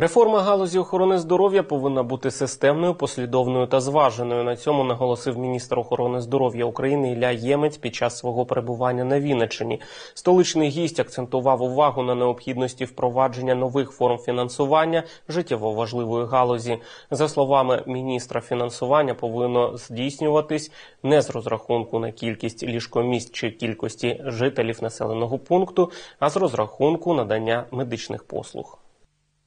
Реформа галузі охорони здоров'я повинна бути системною, послідовною та зваженою. На цьому наголосив міністр охорони здоров'я України Ілля Ємець під час свого перебування на Вінниччині. Столичний гість акцентував увагу на необхідності впровадження нових форм фінансування життєво важливої галузі. За словами міністра, фінансування повинно здійснюватись не з розрахунку на кількість ліжкомісць чи кількості жителів населеного пункту, а з розрахунку надання медичних послуг.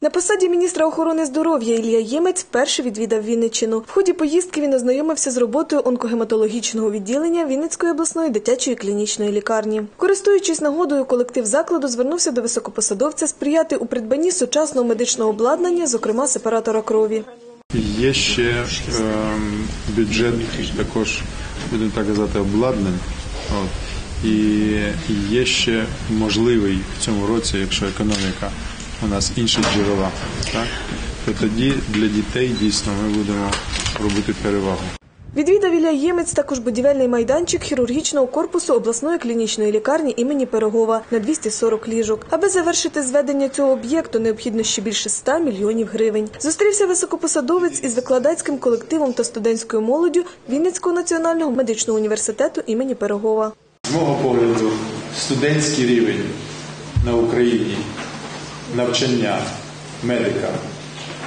На посаді міністра охорони здоров'я Ілля Ємець вперше відвідав Вінниччину. В ході поїздки він ознайомився з роботою онкогематологічного відділення Вінницької обласної дитячої клінічної лікарні. Користуючись нагодою, колектив закладу звернувся до високопосадовця сприяти у придбанні сучасного медичного обладнання, зокрема сепаратора крові. Є ще ем, бюджет також, будемо так казати, обладнань. От. І є ще можливий в цьому році, якщо економіка у нас інші джерела, так? то тоді для дітей дійсно ми будемо робити перевагу. Відвідав Ілля Ємець також будівельний майданчик хірургічного корпусу обласної клінічної лікарні імені Пирогова на 240 ліжок. Аби завершити зведення цього об'єкту, необхідно ще більше 100 мільйонів гривень. Зустрівся високопосадовець із викладацьким колективом та студентською молоддю Вінницького національного медичного університету імені Пирогова. З мого погляду, студентський рівень на Україні навчання медика,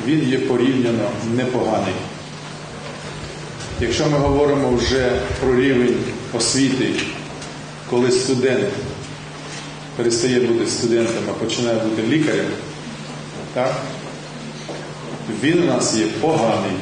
він є порівняно непоганий. Якщо ми говоримо вже про рівень освіти, коли студент перестає бути студентом, а починає бути лікарем, так, він у нас є поганий.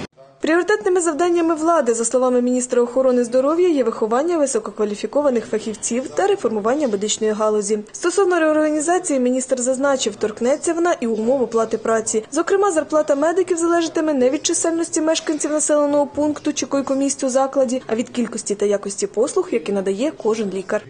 Пріоритетними завданнями влади, за словами міністра охорони здоров'я, є виховання висококваліфікованих фахівців та реформування медичної галузі. Стосовно реорганізації, міністр зазначив, торкнеться вона і умов оплати праці. Зокрема, зарплата медиків залежатиме не від чисельності мешканців населеного пункту чи койкомісць у закладі, а від кількості та якості послуг, які надає кожен лікар.